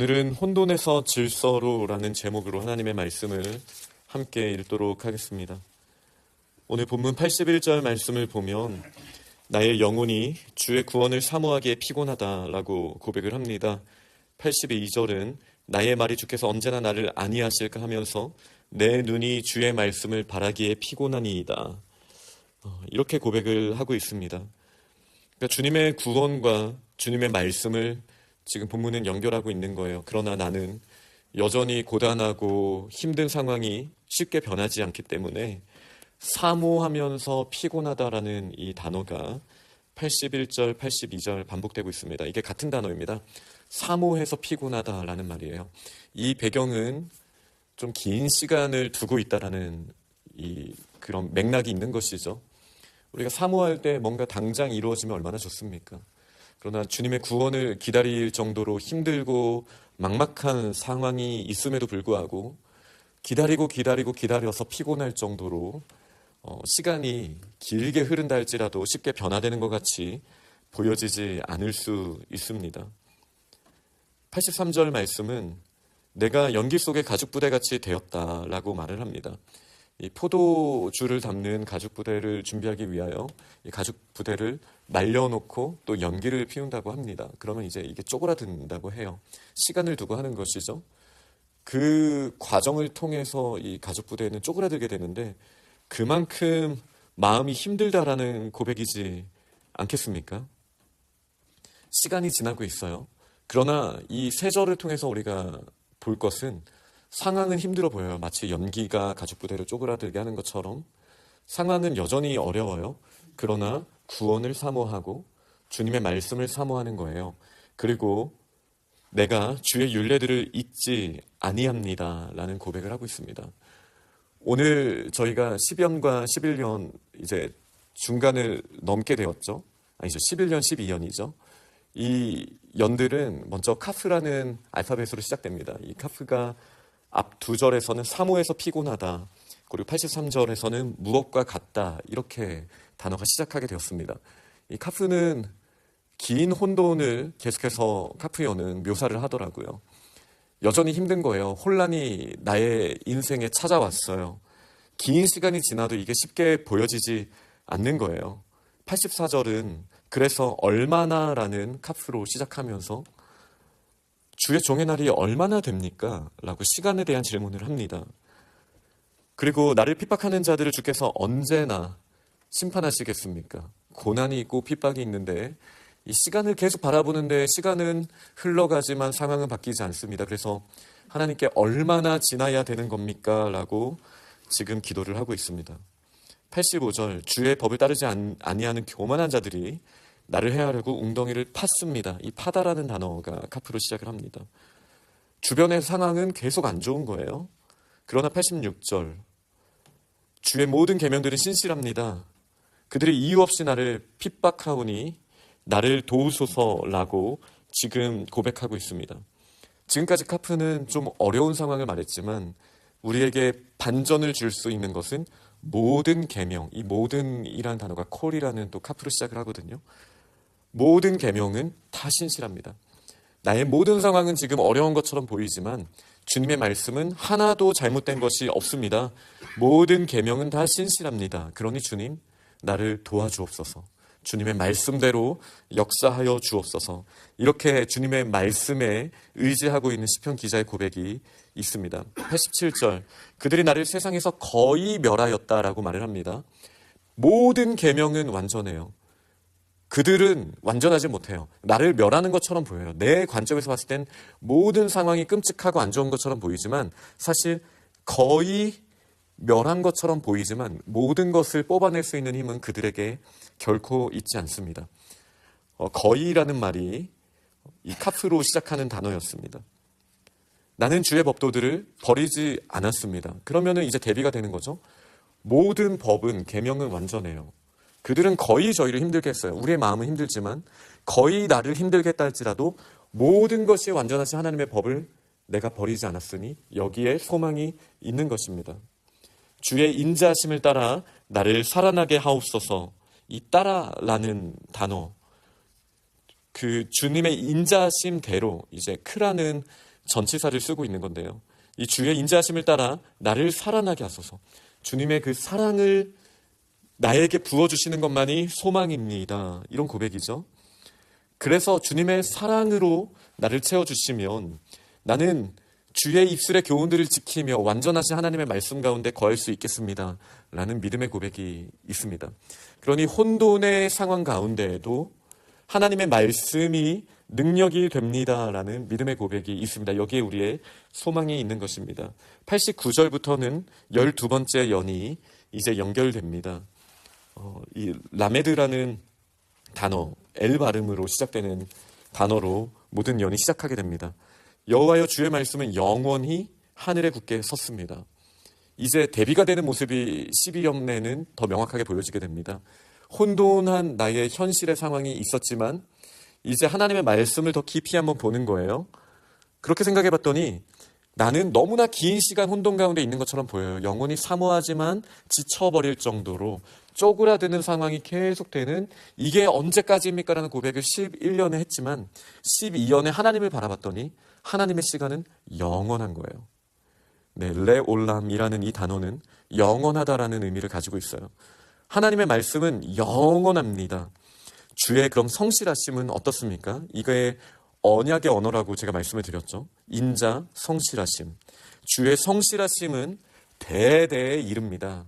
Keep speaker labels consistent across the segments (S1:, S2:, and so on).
S1: 오늘은 혼돈에서 질서로라는 제목으로 하나님의 말씀을 함께 읽도록 하겠습니다. 오늘 본문 81절 말씀을 보면 나의 영혼이 주의 구원을 사모하기에 피곤하다라고 고백을 합니다. 82절은 나의 말이 주께서 언제나 나를 아니하실까 하면서 내 눈이 주의 말씀을 바라기에 피곤하니이다. 어, 이렇게 고백을 하고 있습니다. 그러니까 주님의 구원과 주님의 말씀을 지금 본문은 연결하고 있는 거예요. 그러나 나는 여전히 고단하고 힘든 상황이 쉽게 변하지 않기 때문에 사모하면서 피곤하다라는 이 단어가 81절, 82절 반복되고 있습니다. 이게 같은 단어입니다. 사모해서 피곤하다라는 말이에요. 이 배경은 좀 긴 시간을 두고 있다라는 이 그런 맥락이 있는 것이죠. 우리가 사모할 때 뭔가 당장 이루어지면 얼마나 좋습니까? 그러나 주님의 구원을 기다릴 정도로 힘들고 막막한 상황이 있음에도 불구하고 기다리고 기다리고 기다려서 피곤할 정도로 어, 시간이 길게 흐른다 할지라도 쉽게 변화되는 것 같이 보여지지 않을 수 있습니다. 83절 말씀은 내가 연기 속의 가죽 부대 같이 되었다라고 말을 합니다. 이 포도주를 담는 가죽 부대를 준비하기 위하여 이 가죽 부대를 말려놓고 또 연기를 피운다고 합니다. 그러면 이제 이게 쪼그라든다고 해요. 시간을 두고 하는 것이죠. 그 과정을 통해서 이 가죽 부대는 쪼그라들게 되는데 그만큼 마음이 힘들다라는 고백이지 않겠습니까? 시간이 지나고 있어요. 그러나 이 세절을 통해서 우리가 볼 것은 상황은 힘들어 보여요. 마치 연기가 가죽 부대를 쪼그라들게 하는 것처럼 상황은 여전히 어려워요. 그러나 구원을 사모하고 주님의 말씀을 사모하는 거예요. 그리고 내가 주의 윤례들을 잊지 아니합니다라는 고백을 하고 있습니다. 오늘 저희가 10년과 11년 이제 중간을 넘게 되었죠. 아니죠. 11년, 12년이죠. 이 연들은 먼저 카프라는 알파벳으로 시작됩니다. 이 카프가 앞 두 절에서는 사모에서 피곤하다. 그리고 83절에서는 무엇과 같다. 이렇게 단어가 시작하게 되었습니다. 이 카프는 긴 혼돈을 계속해서 카프요는 묘사를 하더라고요. 여전히 힘든 거예요. 혼란이 나의 인생에 찾아왔어요. 긴 시간이 지나도 이게 쉽게 보여지지 않는 거예요. 84절은 그래서 얼마나라는 카프로 시작하면서 주의 종의 날이 얼마나 됩니까? 라고 시간에 대한 질문을 합니다. 그리고 나를 핍박하는 자들을 주께서 언제나 심판하시겠습니까? 고난이 있고 핍박이 있는데 이 시간을 계속 바라보는데 시간은 흘러가지만 상황은 바뀌지 않습니다. 그래서 하나님께 얼마나 지나야 되는 겁니까? 라고 지금 기도를 하고 있습니다. 85절 주의 법을 따르지 아니하는 교만한 자들이 나를 해하려고 웅덩이를 팠습니다. 이 파다라는 단어가 카프로 시작을 합니다. 주변의 상황은 계속 안 좋은 거예요. 그러나 86절 주의 모든 계명들은 신실합니다. 그들이 이유 없이 나를 핍박하오니 나를 도우소서라고 지금 고백하고 있습니다. 지금까지 카프는 좀 어려운 상황을 말했지만 우리에게 반전을 줄 수 있는 것은 모든 계명, 이 모든이라는 단어가 콜이라는 또 카프로 시작을 하거든요. 모든 계명은 다 신실합니다. 나의 모든 상황은 지금 어려운 것처럼 보이지만 주님의 말씀은 하나도 잘못된 것이 없습니다. 모든 계명은 다 신실합니다. 그러니 주님 나를 도와주옵소서. 주님의 말씀대로 역사하여 주옵소서. 이렇게 주님의 말씀에 의지하고 있는 시편 기자의 고백이 있습니다. 87절. 그들이 나를 세상에서 거의 멸하였다라고 말을 합니다. 모든 계명은 완전해요. 그들은 완전하지 못해요. 나를 멸하는 것처럼 보여요. 내 관점에서 봤을 땐 모든 상황이 끔찍하고 안 좋은 것처럼 보이지만 사실 거의 멸한 것처럼 보이지만 모든 것을 뽑아낼 수 있는 힘은 그들에게 결코 있지 않습니다. 어, 거의라는 말이 이 카프로 시작하는 단어였습니다. 나는 주의 법도들을 버리지 않았습니다. 그러면은 이제 대비가 되는 거죠. 모든 법은 계명은 완전해요. 그들은 거의 저희를 힘들게 했어요. 우리의 마음은 힘들지만 거의 나를 힘들게 했다 할지라도 모든 것이 완전하신 하나님의 법을 내가 버리지 않았으니 여기에 소망이 있는 것입니다. 주의 인자심을 따라 나를 살아나게 하옵소서. 이 따라라는 단어 그 주님의 인자심대로 이제 크라는 전치사를 쓰고 있는 건데요. 이 주의 인자하심을 따라 나를 살아나게 하소서. 주님의 그 사랑을 나에게 부어주시는 것만이 소망입니다. 이런 고백이죠. 그래서 주님의 사랑으로 나를 채워주시면 나는 주의 입술의 교훈들을 지키며 완전하신 하나님의 말씀 가운데 거할 수 있겠습니다. 라는 믿음의 고백이 있습니다. 그러니 혼돈의 상황 가운데에도 하나님의 말씀이 능력이 됩니다. 라는 믿음의 고백이 있습니다. 여기에 우리의 소망이 있는 것입니다. 89절부터는 12번째 연이 이제 연결됩니다. 어, 이 라메드라는 단어, 엘 발음으로 시작되는 단어로 모든 연이 시작하게 됩니다. 여호와여 주의 말씀은 영원히 하늘에 굳게 섰습니다. 이제 대비가 되는 모습이 12연내는 더 명확하게 보여지게 됩니다. 혼돈한 나의 현실의 상황이 있었지만 이제 하나님의 말씀을 더 깊이 한번 보는 거예요. 그렇게 생각해 봤더니 나는 너무나 긴 시간 혼돈 가운데 있는 것처럼 보여요. 영혼이 사모하지만 지쳐버릴 정도로 쪼그라드는 상황이 계속되는 이게 언제까지입니까? 라는 고백을 11년에 했지만 12년에 하나님을 바라봤더니 하나님의 시간은 영원한 거예요. 네, 레올람이라는 이 단어는 영원하다라는 의미를 가지고 있어요. 하나님의 말씀은 영원합니다. 주의 그럼 성실하심은 어떻습니까? 이거의 언약의 언어라고 제가 말씀을 드렸죠. 인자, 성실하심. 주의 성실하심은 대대에 이릅니다.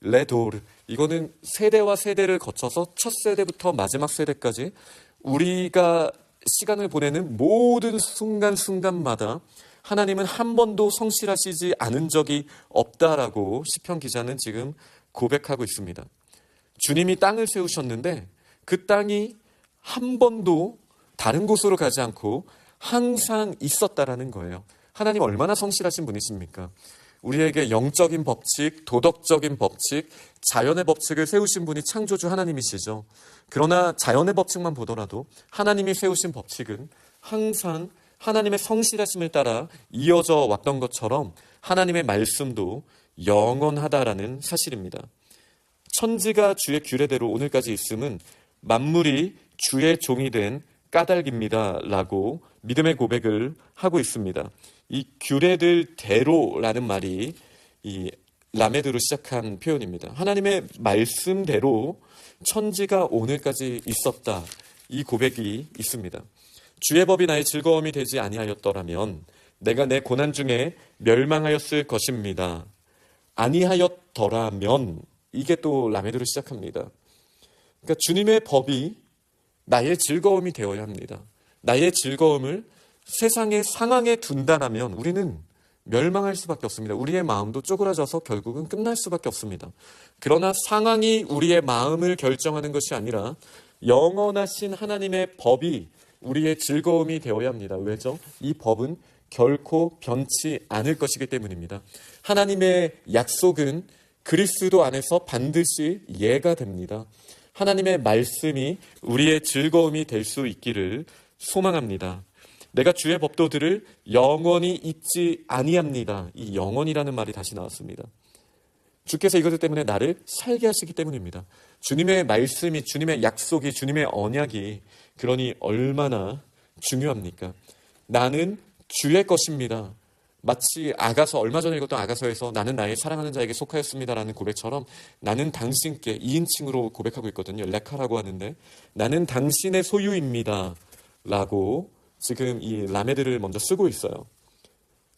S1: 레도르. 이거는 세대와 세대를 거쳐서 첫 세대부터 마지막 세대까지 우리가 시간을 보내는 모든 순간순간마다 하나님은 한 번도 성실하시지 않은 적이 없다라고 시편 기자는 지금 고백하고 있습니다. 주님이 땅을 세우셨는데 그 땅이 한 번도 다른 곳으로 가지 않고 항상 있었다라는 거예요. 하나님 얼마나 성실하신 분이십니까? 우리에게 영적인 법칙, 도덕적인 법칙, 자연의 법칙을 세우신 분이 창조주 하나님이시죠. 그러나 자연의 법칙만 보더라도 하나님이 세우신 법칙은 항상 하나님의 성실하심을 따라 이어져 왔던 것처럼 하나님의 말씀도 영원하다라는 사실입니다. 천지가 주의 규례대로 오늘까지 있음은 만물이 주의 종이 된 까닭입니다. 라고 믿음의 고백을 하고 있습니다. 이 규례들 대로라는 말이 이 라메드로 시작한 표현입니다. 하나님의 말씀대로 천지가 오늘까지 있었다. 이 고백이 있습니다. 주의 법이 나의 즐거움이 되지 아니하였더라면 내가 내 고난 중에 멸망하였을 것입니다. 아니하였더라면 이게 또 라메드로 시작합니다. 그러니까 주님의 법이 나의 즐거움이 되어야 합니다. 나의 즐거움을 세상의 상황에 둔다라면 우리는 멸망할 수밖에 없습니다. 우리의 마음도 쪼그라져서 결국은 끝날 수밖에 없습니다. 그러나 상황이 우리의 마음을 결정하는 것이 아니라 영원하신 하나님의 법이 우리의 즐거움이 되어야 합니다. 왜죠? 이 법은 결코 변치 않을 것이기 때문입니다. 하나님의 약속은 그리스도 안에서 반드시 예가 됩니다. 하나님의 말씀이 우리의 즐거움이 될 수 있기를 소망합니다. 내가 주의 법도들을 영원히 잊지 아니합니다. 이 영원이라는 말이 다시 나왔습니다. 주께서 이것들 때문에 나를 살게 하시기 때문입니다. 주님의 말씀이, 주님의 약속이, 주님의 언약이 그러니 얼마나 중요합니까? 나는 주의 것입니다. 마치 아가서 얼마 전에 읽었던 아가서에서 나는 나의 사랑하는 자에게 속하였습니다라는 고백처럼 나는 당신께 2인칭으로 고백하고 있거든요. 레카라고 하는데 나는 당신의 소유입니다라고 지금 이 라메드를 먼저 쓰고 있어요.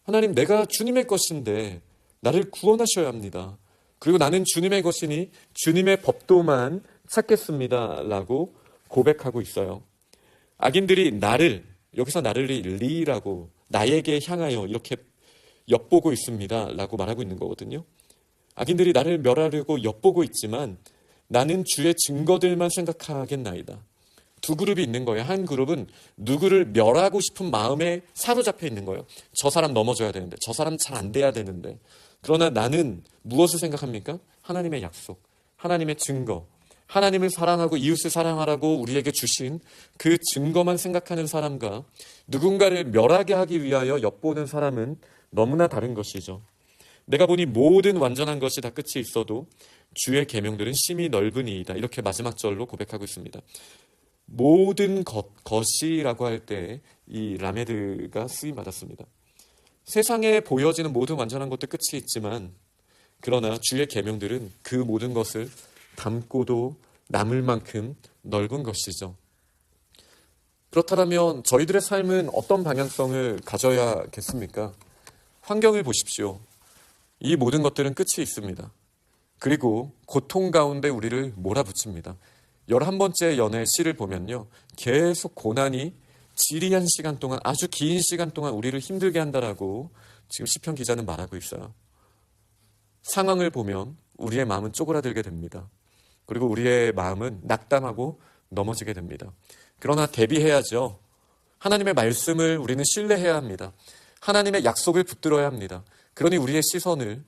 S1: 하나님 내가 주님의 것인데 나를 구원하셔야 합니다. 그리고 나는 주님의 것이니 주님의 법도만 찾겠습니다라고 고백하고 있어요. 악인들이 나를 여기서 나를 리라고 나에게 향하여 이렇게 엿보고 있습니다. 라고 말하고 있는 거거든요. 악인들이 나를 멸하려고 엿보고 있지만 나는 주의 증거들만 생각하겠나이다. 두 그룹이 있는 거예요. 한 그룹은 누구를 멸하고 싶은 마음에 사로잡혀 있는 거예요. 저 사람 넘어져야 되는데, 저 사람 잘 안 돼야 되는데. 그러나 나는 무엇을 생각합니까? 하나님의 약속, 하나님의 증거, 하나님을 사랑하고 이웃을 사랑하라고 우리에게 주신 그 증거만 생각하는 사람과 누군가를 멸하게 하기 위하여 엿보는 사람은 너무나 다른 것이죠. 내가 보니 모든 완전한 것이 다 끝이 있어도 주의 계명들은 심히 넓으니이다. 이렇게 마지막 절로 고백하고 있습니다. 모든 것, 것이라고 할 때 이 라메드가 쓰임 받았습니다. 세상에 보여지는 모든 완전한 것도 끝이 있지만 그러나 주의 계명들은 그 모든 것을 담고도 남을 만큼 넓은 것이죠. 그렇다면 저희들의 삶은 어떤 방향성을 가져야겠습니까? 환경을 보십시오. 이 모든 것들은 끝이 있습니다. 그리고 고통 가운데 우리를 몰아붙입니다. 열한 번째 연애 시를 보면요. 계속 고난이 지리한 시간 동안 아주 긴 시간 동안 우리를 힘들게 한다라고 지금 시편 기자는 말하고 있어요. 상황을 보면 우리의 마음은 쪼그라들게 됩니다. 그리고 우리의 마음은 낙담하고 넘어지게 됩니다. 그러나 대비해야죠. 하나님의 말씀을 우리는 신뢰해야 합니다. 하나님의 약속을 붙들어야 합니다. 그러니 우리의 시선을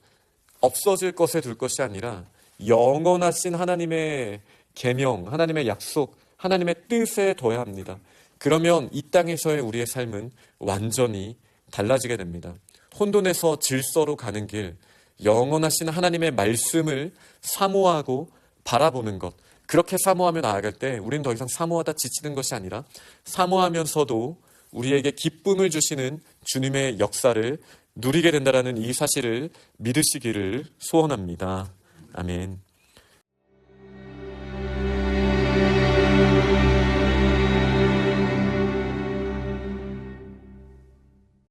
S1: 없어질 것에 둘 것이 아니라 영원하신 하나님의 계명, 하나님의 약속, 하나님의 뜻에 둬야 합니다. 그러면 이 땅에서의 우리의 삶은 완전히 달라지게 됩니다. 혼돈에서 질서로 가는 길, 영원하신 하나님의 말씀을 사모하고 바라보는 것. 그렇게 사모하며 나아갈 때 우리는 더 이상 사모하다 지치는 것이 아니라 사모하면서도 우리에게 기쁨을 주시는 주님의 역사를 누리게 된다라는 이 사실을 믿으시기를 소원합니다. 아멘.